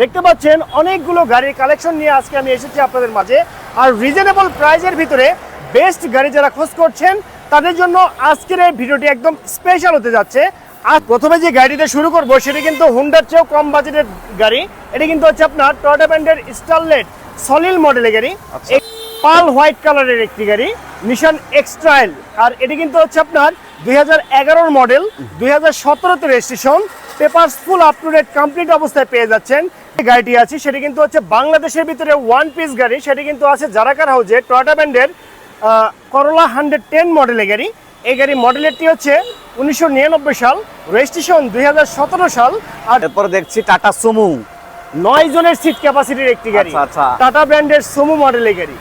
দেখতে পাচ্ছেন অনেকগুলো গাড়ির কালেকশন নিয়ে আজকে আমি এসেছি আপনাদের মাঝে। আর রিজনেবল প্রাইজের ভিতরে বেস্ট গাড়ি যারা খোঁজ করছেন তাদের জন্য আজকের এই ভিডিওটি একদম স্পেশাল হতে যাচ্ছে। আর প্রথমে যে গাড়িতে শুরু করব সেটি কিন্তু হুন্ডার চেয়েও কম বাজেটের গাড়ি। এটি কিন্তু হচ্ছে আপনার টয়টা ব্র্যান্ডের স্টারলেট সলিল মডেলের গাড়ি। আচ্ছা। পাল হোয়াইট কালারের একটি গাড়ি নিশান এক্সট্রাইল আর এটি কিন্তু হচ্ছে আপনার দুই হাজার এগারোর মডেল দুই হাজার registration paper full up to date complete অবস্থায় পেয়ে যাচ্ছেন। গাড়িটি আছে সেটি কিন্তু হচ্ছে বাংলাদেশের ভিতরে ওয়ান পিস গাড়ি সেটি কিন্তু আছে জারাকার হাউজে টয়টা ব্র্যান্ডের করোলা হান্ড্রেড টেন মডেলের গাড়ি। এই গাড়ি মডেলেরটি হচ্ছে উনিশশো নিরানব্বই সাল রেজিস্ট্রেশন দুই হাজার সতেরো সাল আর এরপরে দেখছি টাটা সুমু নয় জনের সিট ক্যাপাসিটির একটি গাড়ি। আচ্ছা। টাটা ব্র্যান্ডের সুমু মডেলের গাড়ি।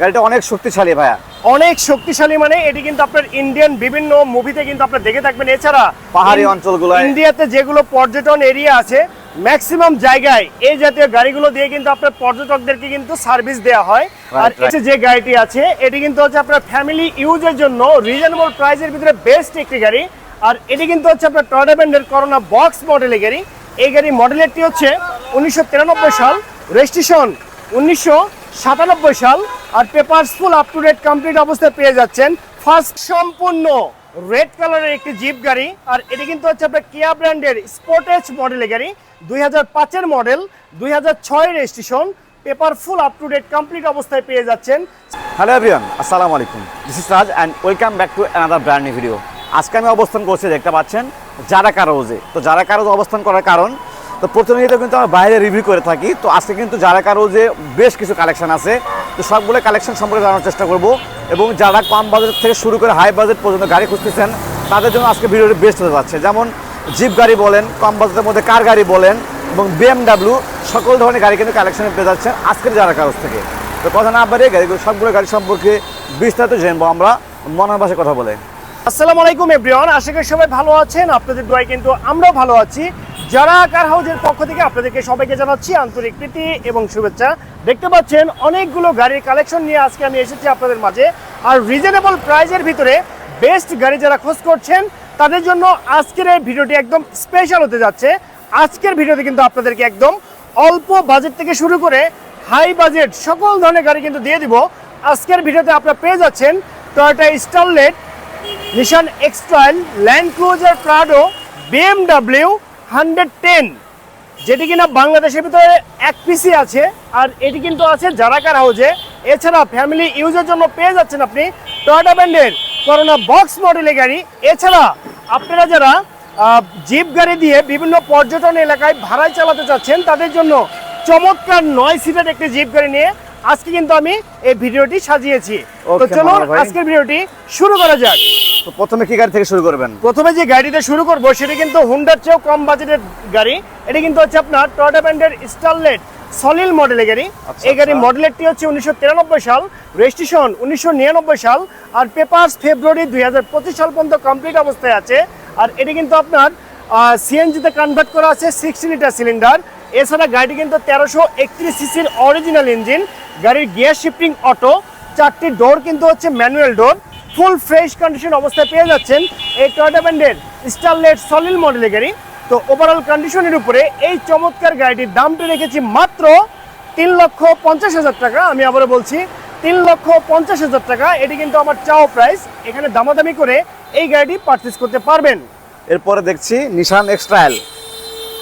গাড়িটা অনেক শক্তিশালী ভাইয়া। অনেক শক্তিশালী মানে এটি কিন্তু আপনার ইন্ডিয়ান বিভিন্ন মুভিতে কিন্তু আপনার দেখে থাকবেন। এছাড়া পাহাড়ি অঞ্চলগুলো ইন্ডিয়াতে যেগুলো পর্যটন এরিয়া আছে ম্যাক্সিমাম জায়গায় এই জাতীয় গাড়িগুলো দিয়ে কিন্তু আপনার পর্যটকদেরকে কিন্তু সার্ভিস দেওয়া হয়। আর. এটি যে গাড়িটি আছে এটি কিন্তু হচ্ছে আপনার ফ্যামিলি ইউজের জন্য রিজনেবল প্রাইসের ভিতরে বেস্ট একটি গাড়ি। আর এটি কিন্তু হচ্ছে আপনার টয়টা ব্র্যান্ডের করোনা বক্স মডেলের গাড়ি। এই গাড়ি মডেলেরটি হচ্ছে উনিশশো তিরানব্বই সাল রেজিস্ট্রেশন উনিশশো সাতানব্বই সাল। আর paper full up to date complete অবস্থায় পেয়ে যাচ্ছেন। ফার্স্ট সম্পূর্ণ রেড কালারের একটি জিপ গাড়ি, আর এটি কিন্তু হচ্ছে আপনার কিয়া ব্র্যান্ডের স্পোর্টেজ মডেলের গাড়ি, দুই হাজার মডেল দুই হাজার ছয় registration paper full up to date complete অবস্থায় পেয়ে যাচ্ছেন। হ্যালো এভরিওয়ান আসসালামু আলাইকুম। This is Raj and welcome back to another brand video আজকে আমি অবস্থান করছি, দেখতে পাচ্ছেন যারা কারোজে তো যারা কারোজ অবস্থান করার কারণ, তো প্রতিনিয়ত কিন্তু আমরা বাইরে রিভিউ করে থাকি, তো আজকে কিন্তু যারা কারোজে বেশ কিছু কালেকশন আছে। তো সবগুলো কালেকশন সম্পর্কে জানার চেষ্টা করব। এবং যারা কম বাজেট থেকে শুরু করে হাই বাজেট পর্যন্ত গাড়ি খুঁজতেছেন, তাদের জন্য আজকে ভিডিওটি বেস্ট হতে যাচ্ছে। যেমন জিপ গাড়ি বলেন, কম বাজেটের মধ্যে কার গাড়ি বলেন এবং বিএমডাব্লিউ সকল ধরনের গাড়ি কিন্তু কালেকশনে পেয়ে যাচ্ছেন আজকের যারা কারোজ থেকে। তো কথা না বাড়িয়ে গাড়িগুলো, সবগুলো গাড়ি সম্পর্কে বিস্তারিত জানব আমরা। মনের ভাষায় কথা বলে আসসালামু আলাইকুম এভরিওয়ান আশা করি সবাই ভালো আছেন। আপনাদের দোয়ায় কিন্তু আমরাও ভালো আছি। যারা কার হাউজের পক্ষ থেকে আপনাদেরকে সবাইকে জানাচ্ছি আন্তরিক প্রীতি এবং শুভেচ্ছা। দেখতে পাচ্ছেন অনেকগুলো গাড়ির কালেকশন নিয়ে আজকে আমি এসেছি আপনাদের মাঝে। আর রিজনেবল প্রাইজের ভিতরে বেস্ট গাড়ি যারা খোঁজ করছেন, তাদের জন্য আজকের এই ভিডিওটি একদম স্পেশাল হতে যাচ্ছে। আজকের ভিডিওতে কিন্তু আপনাদেরকে একদম অল্প বাজেট থেকে শুরু করে হাই বাজেট সকল ধরনের গাড়ি কিন্তু দিয়ে দিব। আজকের ভিডিওতে আপনারা পেয়ে যাচ্ছেন Toyota Starlet Nissan XTrail Land Cruiser Prado BMW hundred ten. যেটি কিনা বাংলাদেশের ভিতরে এক পিসি আছে আর এটি কিন্তু আছে জারাকার হাউজে। এছাড়া ফ্যামিলি ইউজের জন্য পেয়ে যাচ্ছেন আপনি টয়টা ব্র্যান্ডের করোনা বক্স মডেলের গাড়ি। এছাড়া আপনারা যারা জিপ গাড়ি দিয়ে বিভিন্ন পর্যটন এলাকায় ভাড়ায় চালাতে চাচ্ছেন তাদের জন্য চমৎকার নয় সিটের একটি জিপ গাড়ি নিয়ে আজকে কিন্তু আমি এই ভিডিওটি সাজিয়েছি। তো চলুন আজকের ভিডিওটি শুরু করা যাক। প্রথমে কি গাড়ি থেকে শুরু করবেন? প্রথমে যে গাড়িতে শুরু করব সেটি কিন্তু হুন্ডার চেয়েও কম বাজেটের গাড়ি। এটি কিন্তু হচ্ছে আপনার টয়োটা ব্র্যান্ডের স্টারলেট সলিল মডেলের গাড়ি। আচ্ছা, এই গাড়ি আচ্ছা। মডেলেরটি হচ্ছে উনিশশো তিরানব্বই সাল রেজিস্ট্রেশন উনিশশো নিরানব্বই সাল আর পেপার্স ফেব্রুয়ারি দুই সাল পর্যন্ত কমপ্লিট অবস্থায় আছে। আর এটি কিন্তু আপনার সিএনজিতে কনভার্ট করা আছে সিক্সটি লিটার সিলিন্ডার এছাড়া গাড়িটি কিন্তু তেরোশো একত্রিশ সিসির অরিজিনাল ইঞ্জিন গাড়ির গিয়ার শিফটিং অটো চারটি ডোর কিন্তু হচ্ছে manual door full fresh condition অবস্থায় পেয়ে যাচ্ছেন এই টয়োটা ব্র্যান্ডের স্টারলেট সলিল মডেলের গাড়ি। তো ওভারঅল কন্ডিশনের উপরে এই চমৎকার গাড়িটির দামটি রেখেছি মাত্র তিন লক্ষ পঞ্চাশ হাজার টাকা। আমি আবারও বলছি তিন লক্ষ পঞ্চাশ হাজার টাকা। এটি কিন্তু আমার চাও প্রাইস এখানে দামাদামি করে এই গাড়িটি পারচেস করতে পারবেন। এরপরে দেখছি নিশান এক্সট্রাইল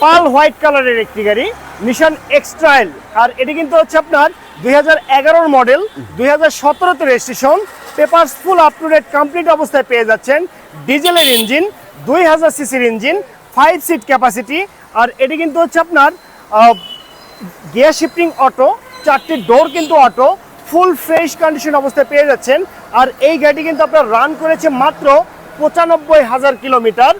পাল হোয়াইট কালারের একটি গাড়ি নিশান এক্সট্রাইল আর এটি কিন্তু হচ্ছে আপনার দুই হাজার এগারোর মডেল দুই হাজার সতেরোতে registration paper full up to date complete অবস্থায় পেয়ে যাচ্ছেন। ডিজেলের ইঞ্জিন, দুই হাজার সিসির ইঞ্জিন ফাইভ সিট ক্যাপাসিটি আর এটি কিন্তু হচ্ছে আপনার গিয়ার শিফটিং অটো চারটি ডোর কিন্তু অটো ফুল ফ্রেশ কন্ডিশন অবস্থায় পেয়ে যাচ্ছেন। আর এই গাড়িটি কিন্তু আপনার রান করেছে মাত্র পঁচানব্বই হাজার কিলোমিটার।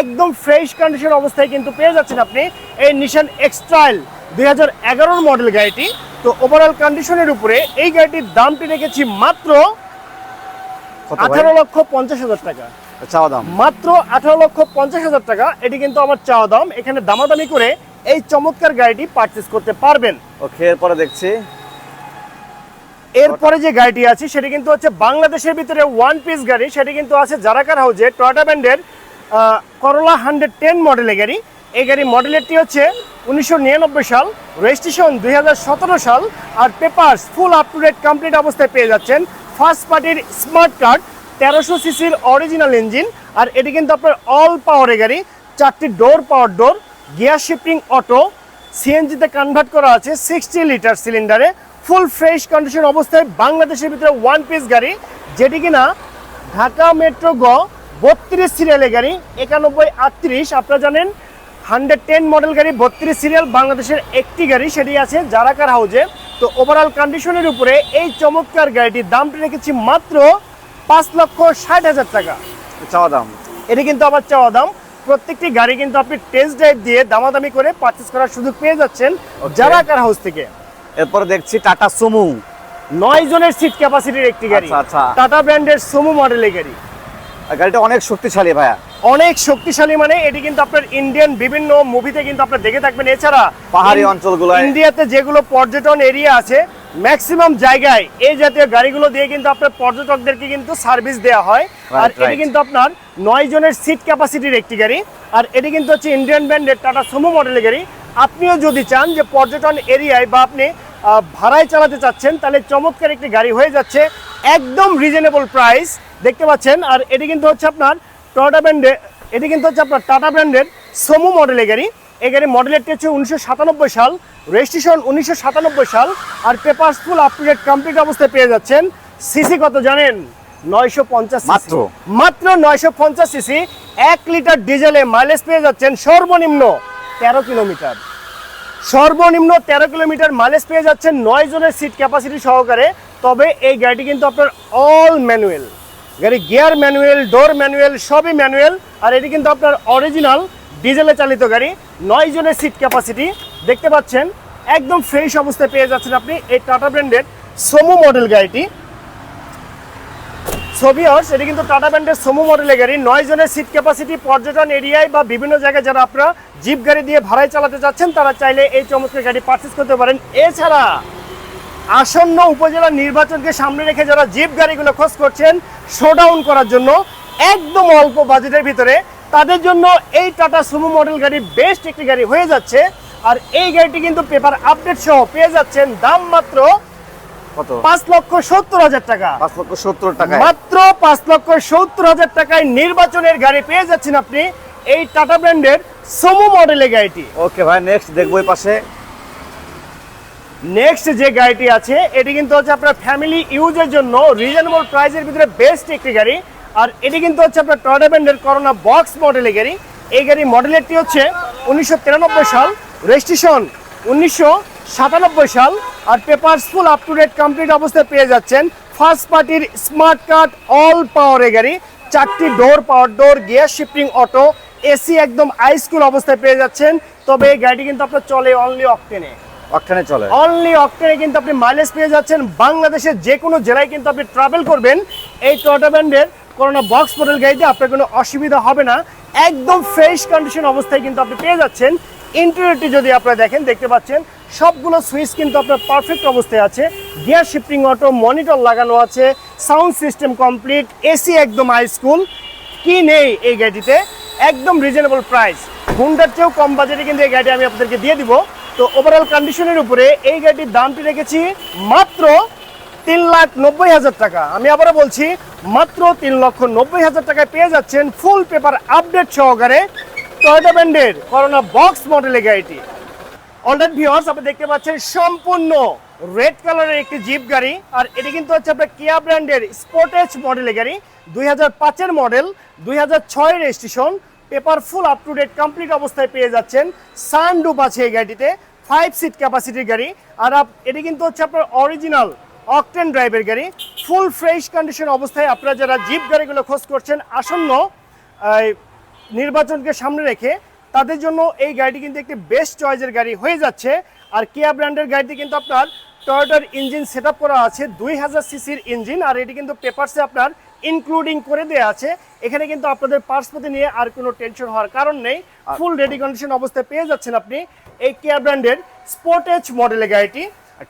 একদম ফ্রেশ কন্ডিশন অবস্থায় কিন্তু পেয়ে যাচ্ছেন আপনি এই নিশান এক্সট্রাইল দুই হাজার এগারোর মডেল গাড়িটি। তো ওভারঅল কন্ডিশনের উপরে এই গাড়িটির দামটি রেখেছি মাত্র আঠারো লক্ষ পঞ্চাশ হাজার টাকা। চাওয়া দাম? মাত্র আঠারো লক্ষ পঞ্চাশ হাজার টাকা। এটি কিন্তু আমার চাওয়া দাম। এখানে দামাদামি করে এই চমৎকার গাড়িটি পারচেস করতে পারবেন। ওকে এরপরে দেখছি। এরপরে যে গাড়িটি আছে সেটি কিন্তু হচ্ছে বাংলাদেশের ভিতরে ওয়ান পিস গাড়ি। সেটি কিন্তু আছে জারাকার হাউজে টয়োটা ব্র্যান্ডের করোলা হান্ড্রেড টেন মডেলের গাড়ি। এই গাড়ি মডেলেরটি হচ্ছে উনিশশো নিরানব্বই সাল রেজিস্ট্রেশন দুই হাজার সতেরো সাল আর papers full up to date complete অবস্থায় পেয়ে যাচ্ছেন ফার্স্ট পার্টির স্মার্ট কার্ড, তেরোশো সিসির অরিজিনাল ইঞ্জিন আর এটি কিন্তু আপনার অল পাওয়ারে গাড়ি, চারটি door power door gear shifting auto সিএনজিতে কনভার্ট করা আছে সিক্সটি লিটার সিলিন্ডারে ফুল ফ্রেশ কন্ডিশন অবস্থায় বাংলাদেশের ভিতরে ওয়ান পিস গাড়ি, যেটি কিনা ঢাকা মেট্রো গ বত্রিশ সিরিয়ালের গাড়ি, একানব্বই আটত্রিশ, আপনারা জানেন হান্ড্রেড টেন মডেল গাড়ি বত্রিশ সিরিয়াল বাংলাদেশের একটি গাড়ি সেটি আছে জারাকার হাউজে। তো ওভারঅল কন্ডিশনের উপরে এই চমৎকার গাড়িটির দামটি রেখেছি মাত্র পাঁচ লক্ষ ষাট হাজার টাকা। চাওয়া দাম। এটি কিন্তু আমার চাওয়া দাম। প্রত্যেকটি গাড়ি কিন্তু আপনি টেস্ট ড্রাইভ দিয়ে দামাদামি করে পারচেস করার সুযোগ পেয়ে যাচ্ছেন জারাকার হাউস থেকে। এরপরে দেখছি টাটা সুমু। নয় জনের সিট ক্যাপাসিটির একটি গাড়ি। আচ্ছা, আচ্ছা। টাটা ব্র্যান্ডের সুমো মডেলের গাড়ি। গাড়িটা অনেক শক্তিশালী ভাইয়া। অনেক শক্তিশালী মানে এটি কিন্তু আপনার ইন্ডিয়ান বিভিন্ন মুভিতে কিন্তু আপনার দেখে থাকবেন। এছাড়া পাহাড়ি অঞ্চলগুলোয়। ইন্ডিয়াতে যেগুলো পর্যটন এরিয়া আছে ম্যাক্সিমাম জায়গায় এই জাতীয় গাড়িগুলো দিয়ে কিন্তু আপনার পর্যটকদেরকে কিন্তু সার্ভিস দেওয়া হয়। আর এটি কিন্তু আপনার নয় জনের সিট ক্যাপাসিটির একটি গাড়ি। আর এটি কিন্তু হচ্ছে ইন্ডিয়ান ব্র্যান্ডের টাটা সুমো মডেলের গাড়ি। আপনিও যদি চান যে পর্যটন এরিয়ায় বা আপনি ভাড়ায় চালাতে চাচ্ছেন তাহলে চমৎকার একটি গাড়ি হয়ে যাচ্ছে। একদম রিজনেবল প্রাইস দেখতে পাচ্ছেন। আর এটি কিন্তু হচ্ছে আপনার টয়োটা ব্র্যান্ডের এটি কিন্তু হচ্ছে আপনার টাটা ব্র্যান্ডের সোমো মডেলের গাড়ি। এই গাড়ি মডেলেরটি হচ্ছে উনিশশো সাতানব্বই সাল রেজিস্ট্রেশন উনিশশো সাতানব্বই সাল আর papers full up to date complete অবস্থায় পেয়ে যাচ্ছেন। সিসি কত জানেন? নয়শো পঞ্চাশ মাত্র? মাত্র নয়শো পঞ্চাশ সিসি এক লিটার ডিজেলে মাইলেজ পেয়ে যাচ্ছেন সর্বনিম্ন তেরো কিলোমিটার। সর্বনিম্ন তেরো কিলোমিটার মাইলেজ পেয়ে যাচ্ছেন নয় জনের সিট ক্যাপাসিটি সহকারে। তবে এই গাড়িটি কিন্তু আপনার অল ম্যানুয়াল গাড়ি গিয়ার ম্যানুয়াল, ডোর ম্যানুয়াল, সবই ম্যানুয়াল। আর এটি কিন্তু আপনার অরিজিনাল ডিজেলে চালিত গাড়ি। নয় জনের সিট ক্যাপাসিটি দেখতে পাচ্ছেন, একদম ফ্রেশ অবস্থায় পেয়ে যাচ্ছেন আপনি এই টাটা ব্র্যান্ডের সোমো মডেল গাড়িটি। সোভিয়র্স এটি কিন্তু টাটা ব্র্যান্ডের সোমো মডেলের গাড়ি। নয় জনের সিট ক্যাপাসিটি পর্যটন এরিয়ায় বা বিভিন্ন জায়গায় যারা আপনারা জিপ গাড়ি দিয়ে ভাড়ায় চালাতে চাচ্ছেন তারা চাইলে এই চমৎকার গাড়ি পারচেস করতে পারেন। এছাড়া আসন্ন উপজেলা নির্বাচনকে সামনে রেখে যারা জিপ গাড়িগুলো খোঁজ করছেন শোডাউন করার জন্য একদম অল্প বাজেটের ভিতরে তাদের জন্য এই টাটা সুমো মডেল গাড়ি বেস্ট একটি গাড়ি হয়ে যাচ্ছে। আর এই গাড়িটি কিন্তু পেপার আপডেট সহ পেয়ে যাচ্ছেন দাম মাত্র কত? পাঁচ লক্ষ সত্তর হাজার টাকা। পাঁচ লক্ষ সত্তর টাকা মাত্র পাঁচ লক্ষ সত্তর হাজার টাকায় নির্বাচনের গাড়ি পেয়ে যাচ্ছেন আপনি এই টাটা ব্র্যান্ডের সোমো মডেলের গাড়িটি। ওকে ভাই নেক্সট দেখব পাশে। নেক্সট যে গাড়িটি আছে, এটি কিন্তু হচ্ছে আপনার ফ্যামিলি ইউজের জন্য রিজনেবল প্রাইসের ভিতরে বেস্ট একটি গাড়ি। আর এটি কিন্তু হচ্ছে আপনার টয়টা করোনা বক্স মডেলের গাড়ি। এই গাড়ি মডেলেরটি হচ্ছে উনিশশো তিরানব্বই সাল রেজিস্ট্রেশন উনিশশো সাতানব্বই সাল, আর papers full up to date complete অবস্থায় পেয়ে যাচ্ছেন। ফার্স্ট পার্টির স্মার্ট কার্ড অল পাওয়ারের গাড়ি। চারটি door power door gear shifting auto AC একদম আইসকুল অবস্থায় পেয়ে যাচ্ছেন। তবে এই গাড়িটি কিন্তু আপনার চলে অনলি অকটেনে অকটানে চলে। অনলি অক্টেনে কিন্তু আপনি মাইলেজ পেয়ে যাচ্ছেন। বাংলাদেশের যে কোনো জেলায় কিন্তু আপনি ট্রাভেল করবেন। এই টয়োটা ব্র্যান্ডের করোনা বক্স মডেল গাড়িতে আপনার কোনো অসুবিধা হবে না। একদম ফ্রেশ কন্ডিশন অবস্থায় কিন্তু আপনি পেয়ে যাচ্ছেন। ইন্টেরিয়রটি যদি আপনারা দেখেন, দেখতে পাচ্ছেন, সবগুলো সুইচ কিন্তু আপনার পারফেক্ট অবস্থায় আছে। গিয়ার শিফটিং অটো মনিটর লাগানো আছে। সাউন্ড সিস্টেম কমপ্লিট এসি একদম হাই স্কুল কি নেই এই গাড়িটিতে? একদম রিজনেবল প্রাইস হুন্ডার চেয়েও কম বাজেটে কিন্তু এই গাড়ি আমি আপনাদেরকে দিয়ে দিব। তো ওভারঅল কন্ডিশনের উপরে এই গাড়িটির দামটি রেখেছি মাত্র তিন লাখ নব্বই হাজার টাকা। আমি আবারও বলছি, মাত্র তিন লক্ষ নব্বই হাজার টাকায় পেয়ে যাচ্ছেন ফুল পেপার আপডেট সহকারে টয়োটা ব্র্যান্ডের করোনা বক্স মডেলের গাড়িটি। অলরেড ভিউয়ার্স আপনি দেখতে পাচ্ছেন সম্পূর্ণ রেড কালারের একটি জিপ গাড়ি, আর এটি কিন্তু হচ্ছে আপনার কিয়া ব্র্যান্ডের স্পোর্টেজ মডেলের গাড়ি, দুই হাজার পাঁচের মডেল দুই হাজার ছয়ের registration paper full up to date complete অবস্থায় পেয়ে যাচ্ছেন সানডুপ আছে এই গাড়িটিতে ফাইভ সিট ক্যাপাসিটির গাড়ি। আর আপ- এটি কিন্তু হচ্ছে আপনার অরিজিনাল অকটেন ড্রাইভের গাড়ি। ফুল ফ্রেশ কন্ডিশন অবস্থায় আপনারা যারা জিপ গাড়িগুলো খোঁজ করছেন, আসন্ন নির্বাচনকে সামনে রেখে তাদের জন্য এই গাড়িটি কিন্তু একটি বেস্ট চয়েসের গাড়ি হয়ে যাচ্ছে। আর কেয়া ব্র্যান্ডের গাড়িটি কিন্তু আপনার টয়োটার ইঞ্জিন সেট করা আছে, দুই হাজার সিসির ইঞ্জিন আর এটি কিন্তু পেপারসে আপনার ইনক্লুডিং করে দেওয়া আছে। এখানে কিন্তু আপনাদের পার্সপতি নিয়ে আর কোনো টেনশন হওয়ার কারণ নেই। ফুল রেডি কন্ডিশন অবস্থায় পেয়ে যাচ্ছেন আপনি এই কিয়া ব্র্যান্ডের স্পোর্টেজ মডেলের গাড়িটি।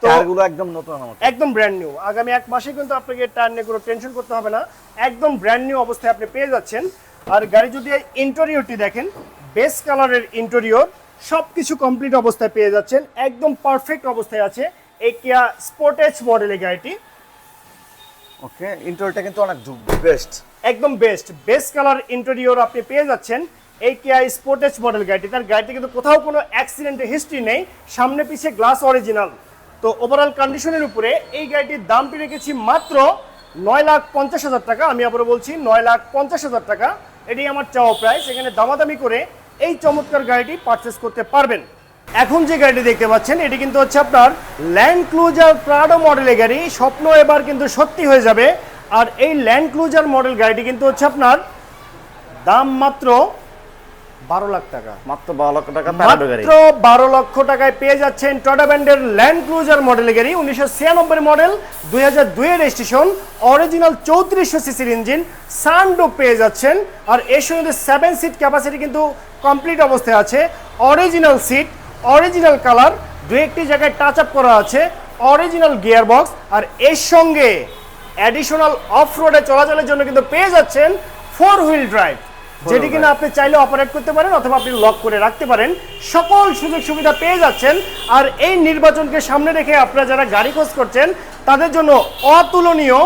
টায়ারগুলো একদম নতুন একদম ব্র্যান্ড নিউ আগামী এক মাসে কিন্তু আপনাকে টায়ার নিয়ে কোনো টেনশন করতে হবে না। একদম ব্র্যান্ড নিউ অবস্থায় আপনি পেয়ে যাচ্ছেন। আর গাড়ি যদি ইন্টেরিয়রটি দেখেন বেস কালারের ইন্টেরিয়র সব কিছু কমপ্লিট অবস্থায় পেয়ে যাচ্ছেন। একদম পারফেক্ট অবস্থায় আছে এই কিয়া স্পোর্টেজ মডেলের গাড়িটি। ওকে ইন্টারটা কিন্তু অনেক বেস্ট একদম বেস্ট বেস্ট কালার ইন্টেরিয়র আপনি পেয়ে যাচ্ছেন এই কিয়া স্পোর্টেজ মডেল গাড়িটি। তার গাড়িতে কিন্তু কোথাও কোনো অ্যাক্সিডেন্টের হিস্ট্রি নেই। সামনে পিছে গ্লাস অরিজিনাল তো ওভারঅল কন্ডিশনের উপরে এই গাড়িটির দামটি রেখেছি মাত্র নয় লাখ পঞ্চাশ হাজার টাকা। আমি আবারও বলছি, নয় লাখ পঞ্চাশ হাজার টাকা। এটি আমার চাওয়া প্রাইস এখানে দামাদামি করে এই চমৎকার গাড়িটি পারচেস করতে পারবেন। এখন যে গাড়িটি দেখতে পাচ্ছেন এটি কিন্তু হচ্ছে আপনার ল্যান্ড ক্লুজার প্রাডো মডেলের গাড়ি। স্বপ্ন এবার কিন্তু সত্যি হয়ে যাবে। আর এই ল্যান্ড ক্লুজার মডেল গাড়িটি কিন্তু হচ্ছে আপনার দাম মাত্র বারো লাখ টাকা। মাত্র বারো লক্ষ টাকা মাত্র বারো লক্ষ টাকায় পেয়ে যাচ্ছেন টটা ব্যান্ডের ল্যান্ড ক্রুজার মডেলের গাড়ি উনিশশো ছিয়ানব্বই মডেল দুই হাজার দুইয়ের রেজিস্ট্রেশন অরিজিনাল চৌত্রিশশো সিসির ইঞ্জিন সানডোক পেয়ে যাচ্ছেন। আর এর সঙ্গে সেভেন সিট ক্যাপাসিটি কিন্তু কমপ্লিট অবস্থায় আছে। অরিজিনাল সিট অরিজিনাল কালার দু একটি জায়গায় টাচ আপ করা আছে অরিজিনাল গিয়ার বক্স আর এর সঙ্গে অ্যাডিশনাল অফ রোডে চলাচলের জন্য কিন্তু পেয়ে যাচ্ছেন ফোর হুইল ড্রাইভ যেটি কিনা আপনি চাইলে অপারেট করতে পারেন অথবা আপনি লক করে রাখতে পারেন। সকল সুযোগ সুবিধা পেয়ে যাচ্ছেন। আর এই নির্বাচনকে সামনে রেখে আপনারা যারা গাড়ি খোঁজ করছেন তাদের জন্য অতুলনীয়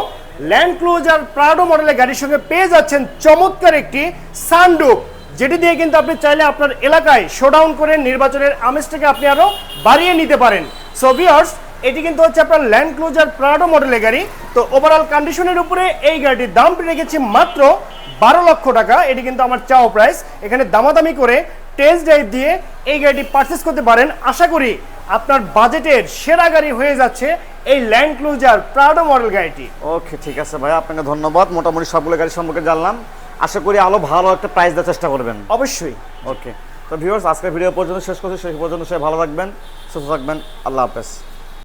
ল্যান্ড ক্লোজার প্রাডো মডেলের গাড়ির সঙ্গে পেয়ে যাচ্ছেন চমৎকার একটি সানডুক যেটি দিয়ে কিন্তু আপনি চাইলে আপনার এলাকায় শোডাউন করে নির্বাচনের আমেজটাকে আপনি আরও বাড়িয়ে নিতে পারেন। সো ভিউয়ার্স এটি কিন্তু হচ্ছে আপনার ল্যান্ড ক্লোজার প্রাডো মডেলের গাড়ি। তো ওভারঅল কন্ডিশনের উপরে এই গাড়িটির দাম রেখেছি মাত্র বারো লক্ষ টাকা। এটি কিন্তু আমার চাও প্রাইস এখানে দামাদামি করে টেস্ট ড্রাইভ দিয়ে এই গাড়িটি পারচেস করতে পারেন। আশা করি আপনার বাজেটের সেরা গাড়ি হয়ে যাচ্ছে এই ল্যান্ড ক্লুজার প্রাডো মডেল গাড়িটি। ওকে ঠিক আছে ভাই, আপনাকে ধন্যবাদ। মোটামুটি সবগুলো গাড়ি সম্পর্কে জানলাম। আশা করি আলো ভালো একটা প্রাইস দেওয়ার চেষ্টা করবেন। অবশ্যই। ওকে তো ভিউয়ার্স আজকের ভিডিও পর্যন্ত শেষ করছি। শেষ পর্যন্ত সবাই ভালো থাকবেন সুস্থ থাকবেন। আল্লাহ হাফেজ।